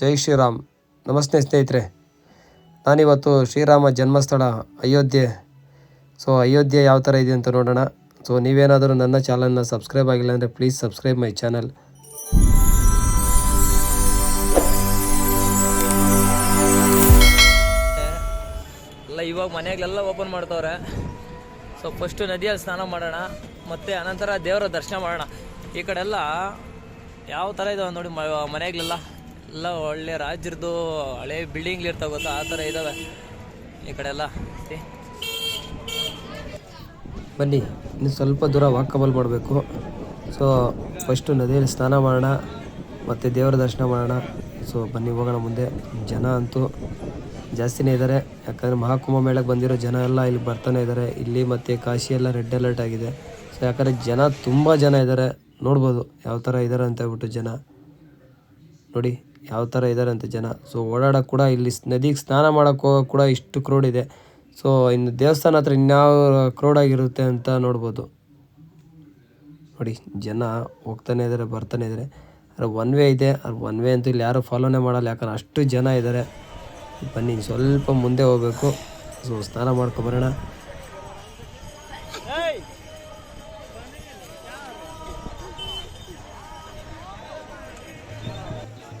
ಜೈ ಶ್ರೀರಾಮ್. ನಮಸ್ತೆ ಸ್ನೇಹಿತರೆ. ನಾನಿವತ್ತು ಶ್ರೀರಾಮ ಜನ್ಮಸ್ಥಳ, ಅಯೋಧ್ಯೆ. ಸೊ ಅಯೋಧ್ಯೆ ಯಾವ ಥರ ಇದೆ ಅಂತ ನೋಡೋಣ. ಸೊ ನೀವೇನಾದರೂ ನನ್ನ ಚಾನಲ್ನ ಸಬ್ಸ್ಕ್ರೈಬ್ ಆಗಿಲ್ಲ ಅಂದರೆ ಪ್ಲೀಸ್ ಸಬ್ಸ್ಕ್ರೈಬ್ ಮೈ ಚಾನಲ್ ಎಲ್ಲ ಇವಾಗ ಮನೆಗಳೆಲ್ಲ ಓಪನ್ ಮಾಡ್ತವ್ರೆ. ಸೊ ಫಸ್ಟು ನದಿಯಲ್ಲಿ ಸ್ನಾನ ಮಾಡೋಣ, ಮತ್ತು ಅನಂತರ ದೇವರ ದರ್ಶನ ಮಾಡೋಣ. ಈ ಕಡೆ ಎಲ್ಲ ಯಾವ ಥರ ಇದಾವೆ ನೋಡಿ ಮನೆಗಳೆಲ್ಲ ಎಲ್ಲ ಒಳ್ಳೆ ರಾಜ್ಯದ್ದು ಹಳೆ ಬಿಲ್ಡಿಂಗ್ಲಿರ್ತಾವೆ ಗೊತ್ತಾ? ಆ ಥರ ಇದ್ದಾವೆ ಈ ಕಡೆ ಎಲ್ಲ. ಬನ್ನಿ, ಇನ್ನು ಸ್ವಲ್ಪ ದೂರ ವಾಕಬಲ್ ಮಾಡಬೇಕು. ಸೊ ಫಸ್ಟು ನದಿಯಲ್ಲಿ ಸ್ನಾನ ಮಾಡೋಣ, ಮತ್ತು ದೇವರ ದರ್ಶನ ಮಾಡೋಣ. ಸೊ ಬನ್ನಿ, ಹೋಗೋಣ ಮುಂದೆ. ಜನ ಅಂತೂ ಜಾಸ್ತಿನೇ ಇದ್ದಾರೆ ಯಾಕಂದರೆ ಮಹಾಕುಂಭ ಮೇಳಕ್ಕೆ ಬಂದಿರೋ ಜನ ಎಲ್ಲ ಇಲ್ಲಿ ಬರ್ತಾನೆ ಇದ್ದಾರೆ ಇಲ್ಲಿ ಮತ್ತು ಕಾಶಿ ಎಲ್ಲ ರೆಡ್ ಅಲರ್ಟ್ ಆಗಿದೆ. ಸೊ ಯಾಕಂದರೆ ಜನ ತುಂಬ ಜನ ಇದ್ದಾರೆ ನೋಡ್ಬೋದು ಯಾವ ಥರ ಇದ್ದಾರೆ ಅಂತ ಹೇಳ್ಬಿಟ್ಟು ಜನ. ನೋಡಿ. ಯಾವ ಥರ ಇದ್ದಾರೆ ಅಂತ ಜನ. ಸೊ ಓಡಾಡೋಕೆ ಕೂಡ ಇಲ್ಲಿ ನದಿಗೆ ಸ್ನಾನ ಮಾಡೋಕ್ಕೆ ಹೋಗೋಕೆ ಕೂಡ ಇಷ್ಟು ಕ್ರೌಡ್ ಇದೆ. ಸೊ ಇನ್ನು ದೇವಸ್ಥಾನ ಹತ್ರ ಇನ್ಯಾವ ಕ್ರೌಡ್ ಆಗಿರುತ್ತೆ ಅಂತ ನೋಡ್ಬೋದು. ನೋಡಿ, ಜನ ಹೋಗ್ತಾನೆ ಇದ್ದಾರೆ ಬರ್ತಾನೆ ಇದ್ದಾರೆ ಅದ್ರ ಒನ್ ವೇ ಇದೆ. ಅದು ಒನ್ ವೇ ಅಂತೂ ಇಲ್ಲಿ ಯಾರು ಫಾಲೋನೇ ಮಾಡಲ್ಲ. ಯಾಕಂದ್ರೆ ಅಷ್ಟು ಜನ ಇದ್ದಾರೆ ಬನ್ನಿ, ಸ್ವಲ್ಪ ಮುಂದೆ ಹೋಗಬೇಕು. ಸೊ ಸ್ನಾನ ಮಾಡ್ಕೊಬರೋಣ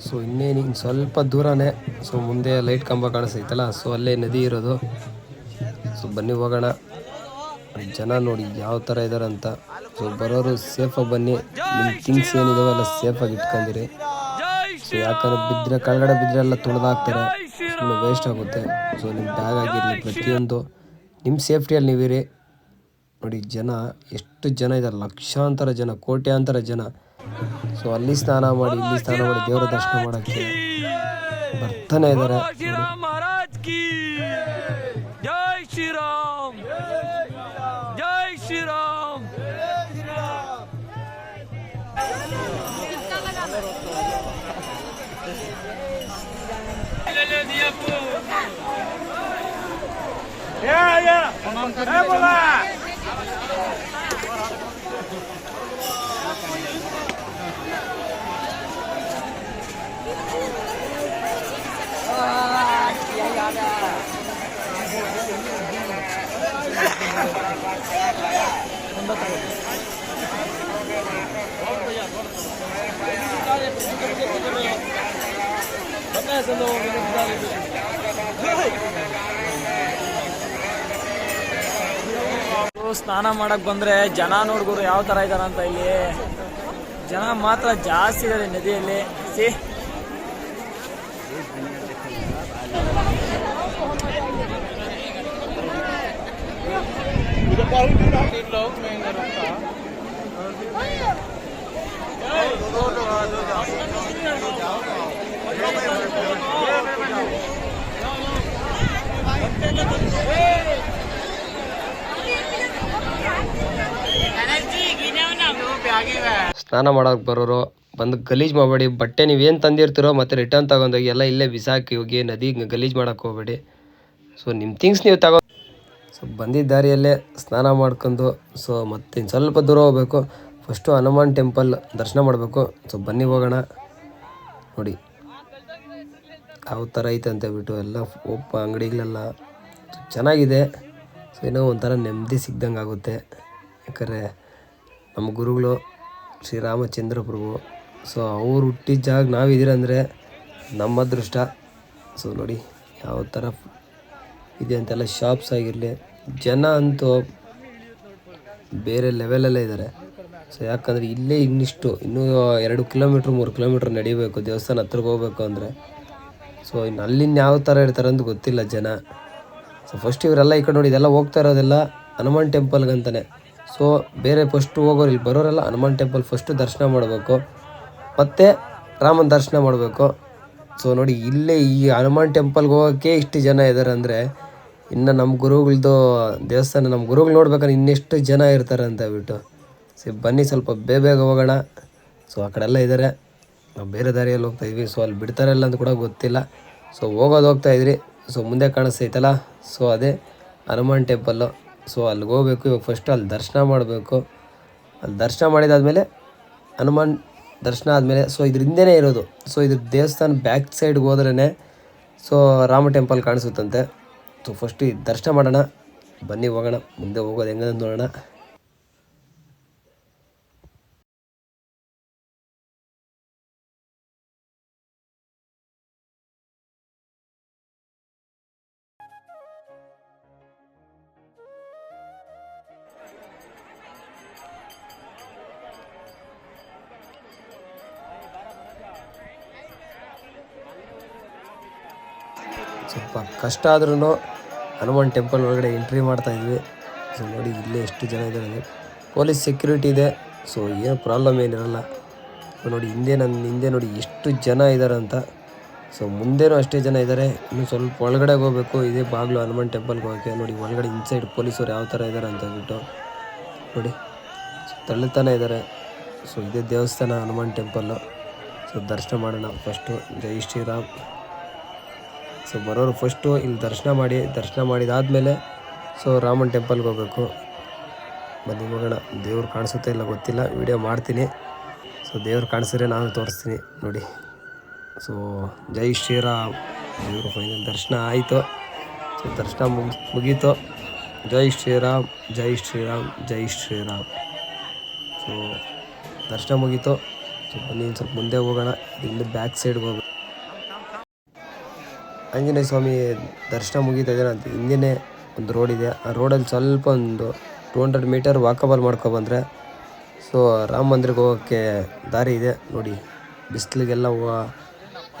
ಸೊ ಇನ್ನೇನು ಇನ್ನು ಸ್ವಲ್ಪ ದೂರನೇ. ಸೊ ಮುಂದೆ ಲೈಟ್ ಕಂಬ ಕಾಣಿಸ್ತೈತಲ್ಲ ಸೊ ಅಲ್ಲೇ ನದಿ ಇರೋದು. ಸೊ ಬನ್ನಿ ಹೋಗೋಣ. ಜನ ನೋಡಿ ಯಾವ ಥರ ಇದ್ದಾರೆ ಅಂತ. ಸೊ ಬರೋರು ಸೇಫಾಗಿ ಬನ್ನಿ. ನಿಮ್ಮ ಥಿಂಗ್ಸ್ ಏನಿದಾವೆ ಎಲ್ಲ ಸೇಫಾಗಿ ಇಟ್ಕೊಂಡಿರಿ. ಸೊ ಯಾಕಂದ್ರೆ ಬಿದ್ದರೆ ಕೆಳಗಡೆ ಬಿದ್ದರೆ ಎಲ್ಲ ತುಳಿದಾಕ್ತಾರೆ ಸುಮ್ಮನೆ ವೇಸ್ಟ್ ಆಗುತ್ತೆ. ಸೊ ನಿಮ್ಮ ಬ್ಯಾಗ್ ಆಗಿರಲಿ ಪ್ರತಿಯೊಂದು. ನಿಮ್ಮ ಸೇಫ್ಟಿಯಲ್ಲಿ ನೀವಿರಿ. ನೋಡಿ, ಜನ ಎಷ್ಟು ಜನ ಇದ್ದಾರೆ ಲಕ್ಷಾಂತರ ಜನ, ಕೋಟ್ಯಾಂತರ ಜನ. ಸೊ ಅಲ್ಲಿ ಸ್ನಾನ ಮಾಡಿ ಇಲ್ಲಿ ಸ್ನಾನ ಮಾಡಿ ದೇವರ ದರ್ಶನ ಮಾಡೋಕ್ಕೆ ಬರ್ತಾನೆ ಇದ್ದಾರೆ ಶ್ರೀರಾಮ್ ಮಹಾರಾಜ್ ಕಿ ಜೈ ಶ್ರೀರಾಮ್ ಸ್ನಾನ ಮಾಡಕ್ ಬಂದ್ರೆ ಜನ ನೋಡ್ಗುರು ಯಾವ ತರ ಇದಾರ ಅಂತ ಇಲ್ಲಿ. ಜನ ಮಾತ್ರ ಜಾಸ್ತಿ ಇದಾರೆ ನದಿಯಲ್ಲಿ. ಸಿ. ಸ್ನಾನ ಮಾಡೋಕೆ ಬರೋರು, ಬಂದು ಗಲೀಜು ಮಾಡಬೇಡಿ. ಬಟ್ಟೆ ನೀವೇನು ತಂದಿರ್ತೀರೋ ಮತ್ತೆ ರಿಟರ್ನ್ ತಗೊಂಡೋಗಿ ಎಲ್ಲ ಇಲ್ಲೇ ಬಿಸಾಕಿ ಹೋಗಿ ನದಿ ಗಲೀಜು ಮಾಡೋಕೆ ಹೋಗಬೇಡಿ. ಸೊ ನಿಮ್ಮ ಥಿಂಗ್ಸ್ ನೀವು ತಗೋ ಸೊ ಬಂದಿದ್ದ ದಾರಿಯಲ್ಲೇ ಸ್ನಾನ ಮಾಡ್ಕೊಂಡು ಸೊ ಮತ್ತೆ ಸ್ವಲ್ಪ ದೂರ ಹೋಗ್ಬೇಕು. ಫಸ್ಟು ಹನುಮಾನ್ ಟೆಂಪಲ್ ದರ್ಶನ ಮಾಡಬೇಕು. ಸೊ ಬನ್ನಿ ಹೋಗೋಣ. ನೋಡಿ. ಯಾವ ಥರ ಐತೆ ಅಂತ ಹೇಳ್ಬಿಟ್ಟು ಎಲ್ಲ ಒಪ್ಪ ಅಂಗಡಿಗಳೆಲ್ಲ ಚೆನ್ನಾಗಿದೆ. ಸೊ ಏನೋ ಒಂಥರ ನೆಮ್ಮದಿ ಸಿಗ್ದಂಗೆ ಆಗುತ್ತೆ. ಯಾಕಂದರೆ ನಮ್ಮ ಗುರುಗಳು ಶ್ರೀರಾಮಚಂದ್ರ ಪ್ರಭು ಸೊ ಅವ್ರು ಹುಟ್ಟಿದ ಜಾಗ ನಾವಿದ್ದೀರಂದರೆ ನಮ್ಮ ಅದೃಷ್ಟ. ಸೊ ನೋಡಿ ಯಾವ ಥರ ಇದೆ ಅಂತೆಲ್ಲ ಶಾಪ್ಸ್ ಆಗಿರಲಿ, ಜನ ಅಂತೂ ಬೇರೆ ಲೆವೆಲಲ್ಲೇ ಇದ್ದಾರೆ. ಸೊ ಯಾಕಂದರೆ ಇಲ್ಲೇ ಇನ್ನಿಷ್ಟು, ಇನ್ನೂ ಎರಡು ಕಿಲೋಮೀಟ್ರ್ ಮೂರು ಕಿಲೋಮೀಟ್ರ್ ನಡಿಬೇಕು, ದೇವಸ್ಥಾನ ಹತ್ರಕ್ಕೆ ಹೋಗ್ಬೇಕು ಅಂದರೆ ಸೊ ಇನ್ನು ಅಲ್ಲಿನ ಯಾವ ಥರ ಇರ್ತಾರೆ ಅಂತ ಗೊತ್ತಿಲ್ಲ ಜನ. ಸೊ ಫಸ್ಟ್ ಇವರೆಲ್ಲ ಈ ಕಡೆ ನೋಡಿ, ಇದೆಲ್ಲ ಹೋಗ್ತಾ ಇರೋದೆಲ್ಲ ಹನುಮಾನ್ ಟೆಂಪಲ್ಗೆ ಅಂತಾನೆ. ಸೊ ಬೇರೆ ಫಸ್ಟು ಹೋಗೋರು ಇಲ್ಲಿ ಬರೋರೆಲ್ಲ ಹನುಮಾನ್ ಟೆಂಪಲ್ ಫಸ್ಟು ದರ್ಶನ ಮಾಡಬೇಕು. ಮತ್ತು ರಾಮನ ದರ್ಶನ ಮಾಡಬೇಕು. ಸೊ ನೋಡಿ, ಇಲ್ಲೇ ಈ ಹನುಮಾನ್ ಟೆಂಪಲ್ಗೆ ಹೋಗೋಕ್ಕೆ ಇಷ್ಟು ಜನ ಇದ್ದಾರೆ ಅಂದರೆ, ಇನ್ನು ನಮ್ಮ ಗುರುಗಳದ್ದು ದೇವಸ್ಥಾನ, ನಮ್ಮ ಗುರುಗಳು ನೋಡ್ಬೇಕಾದ್ರೆ ಇನ್ನೆಷ್ಟು ಜನ ಇರ್ತಾರೆ ಅಂತ ಹೇಳ್ಬಿಟ್ಟು. ಸೊ ಬನ್ನಿ ಸ್ವಲ್ಪ ಬೇಗ ಬೇಗ ಹೋಗೋಣ. ಸೊ ಆ ಕಡೆ ಎಲ್ಲ ಇದ್ದಾರೆ ನಾವು ಬೇರೆ ದಾರಿಯಲ್ಲಿ ಹೋಗ್ತಾ ಇದ್ವಿ. ಸೊ ಅಲ್ಲಿ ಬಿಡ್ತಾರಲ್ಲ ಅಂತ ಕೂಡ ಗೊತ್ತಿಲ್ಲ. ಸೊ ಹೋಗೋದು ಹೋಗ್ತಾ ಇದ್ರಿ. ಸೊ ಮುಂದೆ ಕಾಣಿಸ್ತೈತಲ್ಲ? ಸೊ ಅದೇ ಹನುಮಾನ್ ಟೆಂಪಲ್ಲು ಸೊ ಅಲ್ಲಿಗೆ ಹೋಗ್ಬೇಕು. ಇವಾಗ ಫಸ್ಟ್ ಅಲ್ಲಿ ದರ್ಶನ ಮಾಡಬೇಕು. ಅಲ್ಲಿ ದರ್ಶನ ಮಾಡಿದಾದಮೇಲೆ ಹನುಮಾನ್ ದರ್ಶನ ಆದಮೇಲೆ ಸೊ ಇದ್ರ ಹಿಂದೆನೇ ಇರೋದು. ಸೊ ಇದ್ರ ದೇವಸ್ಥಾನ ಬ್ಯಾಕ್ ಸೈಡ್ಗೆ ಹೋದ್ರೇ ಸೊ ರಾಮ ಟೆಂಪಲ್ ಕಾಣಿಸುತ್ತಂತೆ. ಸೊ ಫಸ್ಟ್ ದರ್ಶನ ಮಾಡೋಣ. ಬನ್ನಿ ಹೋಗೋಣ. ಮುಂದೆ ಹೋಗೋದು ಹೆಂಗಂತ ನೋಡೋಣ. ಸ್ವಲ್ಪ ಕಷ್ಟ ಆದ್ರೂ ಹನುಮಾನ್ ಟೆಂಪಲ್ ಒಳಗಡೆ ಎಂಟ್ರಿ ಮಾಡ್ತಾ ಇದ್ವಿ. ಸೊ ನೋಡಿ ಇಲ್ಲೇ ಎಷ್ಟು ಜನ ಇದ್ದಾರೆ ಪೊಲೀಸ್ ಸೆಕ್ಯೂರಿಟಿ ಇದೆ. ಸೊ ಏನು ಪ್ರಾಬ್ಲಮ್ ಏನಿರಲ್ಲ. ಸೊ ನೋಡಿ ಹಿಂದೆ ನನ್ನ ಹಿಂದೆ ನೋಡಿ ಎಷ್ಟು ಜನ ಇದ್ದಾರೆ ಅಂತ. ಸೊ ಮುಂದೆನೂ ಅಷ್ಟೇ ಜನ ಇದ್ದಾರೆ. ಇನ್ನು ಸ್ವಲ್ಪ ಒಳಗಡೆ ಹೋಗಬೇಕು. ಇದೇ ಬಾಗಿಲು ಹನುಮಾನ್ ಟೆಂಪಲ್ಗೆ ಹೋಗೋಕ್ಕೆ ನೋಡಿ ಒಳಗಡೆ ಇನ್ಸೈಡ್ ಪೊಲೀಸರು ಯಾವ ಥರ ಇದ್ದಾರೆ ಅಂತ ಹೇಳ್ಬಿಟ್ಟು. ನೋಡಿ ತಳ್ಳುತ್ತಾನೆ ಇದ್ದಾರೆ. ಸೊ ಇದೇ ದೇವಸ್ಥಾನ ಹನುಮಾನ್ ಟೆಂಪಲ್ಲು ಸೊ ದರ್ಶನ ಮಾಡೋಣ ಫಸ್ಟು ಜೈ ಶ್ರೀರಾಮ್. ಸೊ ಬರೋರು ಫಸ್ಟು ಇಲ್ಲಿ ದರ್ಶನ ಮಾಡಿ, ದರ್ಶನ ಮಾಡಿದಾದಮೇಲೆ ಸೊ ರಾಮನ್ ಟೆಂಪಲ್ಗೆ ಹೋಗಬೇಕು. ಬನ್ನಿ ಹೋಗೋಣ. ದೇವ್ರು ಕಾಣಿಸುತ್ತೆ ಇಲ್ಲ ಗೊತ್ತಿಲ್ಲ. ವಿಡಿಯೋ ಮಾಡ್ತೀನಿ. ಸೊ ದೇವ್ರು ಕಾಣಿಸಿದ್ರೆ ನಾನು ತೋರಿಸ್ತೀನಿ. ನೋಡಿ. ಸೊ ಜೈ ಶ್ರೀರಾಮ್. ದೇವರು ಫೈನಲ್ ದರ್ಶನ ಆಯಿತು. ಸೊ ದರ್ಶನ ಮುಗಿ, ಮುಗೀತು. ಜೈ ಶ್ರೀರಾಮ್ ಜೈ ಶ್ರೀರಾಮ್ ಜೈ ಶ್ರೀರಾಮ್. ಸೊ ದರ್ಶನ ಮುಗೀತು. ಸೊ ಬನ್ನಿ ಸ್ವಲ್ಪ ಮುಂದೆ ಹೋಗೋಣ. ಇಲ್ಲಿಂದ ಬ್ಯಾಕ್ ಸೈಡ್ಗೆ ಹೋಗೋಣ ಆಂಜನೇಯ ಸ್ವಾಮಿ ದರ್ಶನ ಮುಗೀತಾ ಇದೆ. ಅಂತ ಹಿಂದೆನೇ ಒಂದು ರೋಡ್ ಇದೆ. ಆ ರೋಡಲ್ಲಿ ಸ್ವಲ್ಪ ಒಂದು ಟೂ ಹಂಡ್ರೆಡ್ ಮೀಟರ್ ವಾಕಬಲ್ ಮಾಡ್ಕೊಬಂದರೆ ಸೊ ರಾಮ ಮಂದಿರಕ್ಕೆ ಹೋಗೋಕ್ಕೆ ದಾರಿ ಇದೆ. ನೋಡಿ, ಬಿಸಿಲಿಗೆಲ್ಲ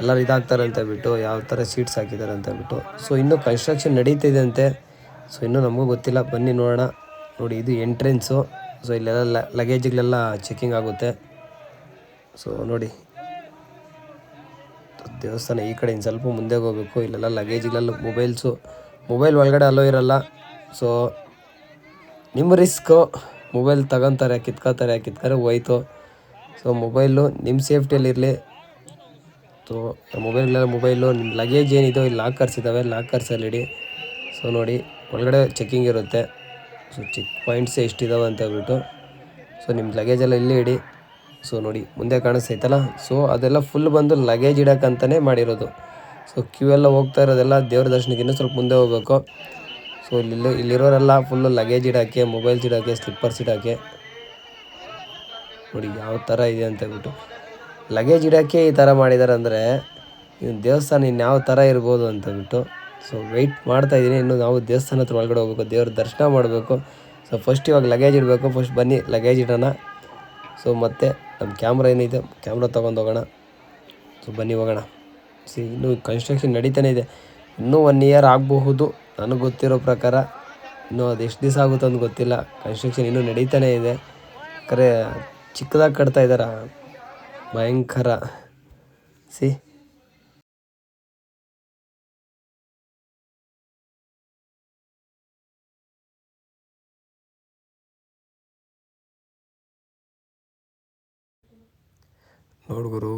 ಎಲ್ಲರೂ ಇದಾಗ್ತಾರೆ ಅಂತ ಬಿಟ್ಟು ಯಾವ ಥರ ಸೀಟ್ಸ್ ಹಾಕಿದ್ದಾರೆ ಅಂತ ಬಿಟ್ಟು ಸೊ ಇನ್ನೂ ಕನ್ಸ್ಟ್ರಕ್ಷನ್ ನಡೀತಿದೆ ಅಂತೆ. ಸೊ ಇನ್ನೂ ನಮಗೂ ಗೊತ್ತಿಲ್ಲ. ಬನ್ನಿ ನೋಡೋಣ. ನೋಡಿ, ಇದು ಎಂಟ್ರೆನ್ಸು ಸೊ ಇಲ್ಲೆಲ್ಲ ಲಗೇಜ್ಗಳೆಲ್ಲ ಚೆಕಿಂಗ್ ಆಗುತ್ತೆ. ಸೊ ನೋಡಿ ದೇವಸ್ಥಾನ ಈ ಕಡೆ ಇನ್ನು ಸ್ವಲ್ಪ ಮುಂದೆ ಹೋಗಬೇಕು. ಇಲ್ಲೆಲ್ಲ ಲಗೇಜ್ಗಳೆಲ್ಲ ಮೊಬೈಲ್ಸು ಮೊಬೈಲ್ ಒಳಗಡೆ ಅಲ್ಲೋ ಇರಲ್ಲ. ಸೊ ನಿಮ್ಮ ರಿಸ್ಕು ಮೊಬೈಲ್ ತಗೊತಾರೆ, ಕಿತ್ಕೋತಾರೆ ಕಿತ್ಕರೆ ಹೋಯ್ತು. ಸೊ ಮೊಬೈಲು ನಿಮ್ಮ ಸೇಫ್ಟಿಯಲ್ಲಿರಲಿ ಸೊ ಮೊಬೈಲ್ಗಳೆಲ್ಲ ಮೊಬೈಲು ನಿಮ್ಮ ಲಗೇಜ್ ಏನಿದೋ ಇಲ್ಲಿ ಲಾಕರ್ಸ್ ಇದ್ದಾವೆ ಲಾಕರ್ಸಲ್ಲಿ ಇಡಿ. ಸೊ ನೋಡಿ, ಒಳಗಡೆ ಚೆಕ್ಕಿಂಗ್ ಇರುತ್ತೆ. ಸೊ ಚೆಕ್ ಪಾಯಿಂಟ್ಸ್ ಎಷ್ಟಿದಾವೆ ಅಂತ ಹೇಳ್ಬಿಟ್ಟು. ಸೊ ನಿಮ್ಮ ಲಗೇಜೆಲ್ಲ ಇಲ್ಲೇ ಇಡಿ. ಸೊ ನೋಡಿ, ಮುಂದೆ ಕಾಣಿಸ್ತೈತಲ್ಲ? ಸೊ ಅದೆಲ್ಲ ಫುಲ್ ಬಂದು ಲಗೇಜ್ ಇಡೋಕ್ಕಂತಲೇ ಮಾಡಿರೋದು. ಸೊ ಕ್ಯೂ ಎಲ್ಲ ಹೋಗ್ತಾ ಇರೋದೆಲ್ಲ ದೇವ್ರ ದರ್ಶನಕ್ಕೆ ಇನ್ನೂ ಸ್ವಲ್ಪ ಮುಂದೆ ಹೋಗ್ಬೇಕು. ಸೊ ಇಲ್ಲಿ ಇಲ್ಲಿರೋರೆಲ್ಲ ಫುಲ್ಲು ಲಗೇಜ್ ಇಡೋಕ್ಕೆ ಮೊಬೈಲ್ಸ್ ಇಡೋಕ್ಕೆ ಸ್ಲಿಪ್ಪರ್ಸ್ ಇಡೋಕ್ಕೆ. ನೋಡಿ ಯಾವ ಥರ ಇದೆ ಅಂತ ಹೇಳ್ಬಿಟ್ಟು. ಲಗೇಜ್ ಇಡೋಕ್ಕೆ ಈ ಥರ ಮಾಡಿದ್ದಾರೆ ಅಂದರೆ ದೇವಸ್ಥಾನ ಇನ್ನು ಯಾವ ಥರ ಇರ್ಬೋದು ಅಂತಂದ್ಬಿಟ್ಟು ಸೊ ವೆಯ್ಟ್ ಮಾಡ್ತಾ ಇದ್ದೀನಿ. ಇನ್ನು ನಾವು ದೇವಸ್ಥಾನ ಹತ್ರ ಒಳಗಡೆ ಹೋಗ್ಬೇಕು. ದೇವ್ರ ದರ್ಶನ ಮಾಡಬೇಕು. ಸೊ ಫಸ್ಟ್ ಇವಾಗ ಲಗೇಜ್ ಇಡಬೇಕು. ಫಸ್ಟ್ ಬನ್ನಿ ಲಗೇಜ್ ಇಡೋಣ. ಸೊ ಮತ್ತೆ ನಮ್ಮ ಕ್ಯಾಮ್ರಾ ಏನಿದೆ? ಕ್ಯಾಮ್ರಾ ತೊಗೊಂಡು ಹೋಗೋಣ. ಸೊ ಬನ್ನಿ ಹೋಗೋಣ. ಸಿ ಇನ್ನೂ ಕನ್ಸ್ಟ್ರಕ್ಷನ್ ನಡೀತಾನೆ ಇದೆ. ಇನ್ನೂ ಒನ್ ಇಯರ್ ಆಗಬಹುದು. ನನಗೆ ಗೊತ್ತಿರೋ ಪ್ರಕಾರ ಇನ್ನೂ ಅದು ಎಷ್ಟು ದಿವಸ ಆಗುತ್ತೆ ಅಂತ ಗೊತ್ತಿಲ್ಲ. ಕನ್ಸ್ಟ್ರಕ್ಷನ್ ಇನ್ನೂ ನಡೀತಾನೆ ಇದೆ. ಕರೆ ಚಿಕ್ಕದಾಗಿ ಕಟ್ತಾ ಇದ್ದಾರ? ಭಯಂಕರ. ಸಿ ನೋಡ್ಗುರು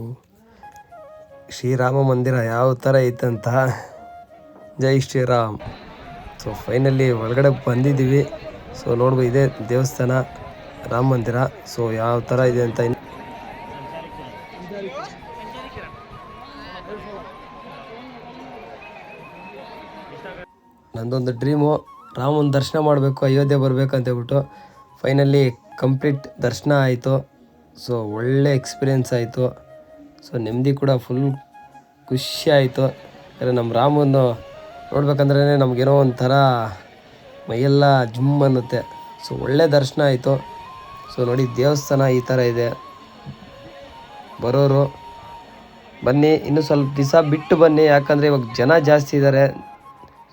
ಶ್ರೀರಾಮ ಮಂದಿರ ಯಾವ ಥರ ಐತಂತ. ಜೈ ಶ್ರೀರಾಮ್. ಸೊ ಫೈನಲಿ ಒಳಗಡೆ ಬಂದಿದ್ದೀವಿ. ಸೊ ನೋಡ್ಬೋದು ಇದೇ ದೇವಸ್ಥಾನ, ರಾಮ ಮಂದಿರ. ಸೊ ಯಾವ ಥರ ಇದೆ ಅಂತ ನಂದೊಂದು ಡ್ರೀಮು ರಾಮನ ದರ್ಶನ ಮಾಡಬೇಕು, ಅಯೋಧ್ಯೆ ಬರಬೇಕು ಅಂತ ಹೇಳ್ಬಿಟ್ಟು ಫೈನಲಿ ಕಂಪ್ಲೀಟ್ ದರ್ಶನ ಆಯಿತು. ಸೊ ಒಳ್ಳೆ ಎಕ್ಸ್ಪೀರಿಯೆನ್ಸ್ ಆಯಿತು. ಸೊ ನೆಮ್ಮದಿ ಕೂಡ ಫುಲ್ ಖುಷಿ ಆಯಿತು. ಯಾಕಂದರೆ ನಮ್ಮ ರಾಮನ್ನು ನೋಡ್ಬೇಕಂದ್ರೆ ನಮಗೇನೋ ಒಂಥರ ಮೈಯೆಲ್ಲ ಜುಮ್ ಅನ್ನುತ್ತೆ. ಸೊ ಒಳ್ಳೆ ದರ್ಶನ ಆಯಿತು. ಸೊ ನೋಡಿ ದೇವಸ್ಥಾನ ಈ ಥರ ಇದೆ. ಬರೋರು ಬನ್ನಿ, ಇನ್ನೂ ಸ್ವಲ್ಪ ದಿವಸ ಬಿಟ್ಟು ಬನ್ನಿ. ಯಾಕಂದರೆ ಇವಾಗ ಜನ ಜಾಸ್ತಿ ಇದ್ದಾರೆ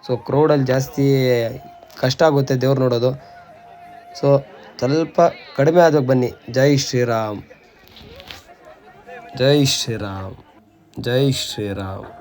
ಸೊ ಕ್ರೌಡಲ್ಲಿ ಜಾಸ್ತಿ ಕಷ್ಟ ಆಗುತ್ತೆ ದೇವ್ರು ನೋಡೋದು. ಸೊ ಸ್ವಲ್ಪ ಕಡಿಮೆ ಆದಾಗ ಬನ್ನಿ. ಜೈ ಶ್ರೀರಾಮ್. ಜೈ ಶ್ರೀರಾಮ್. ಜೈ ಶ್ರೀರಾಮ್.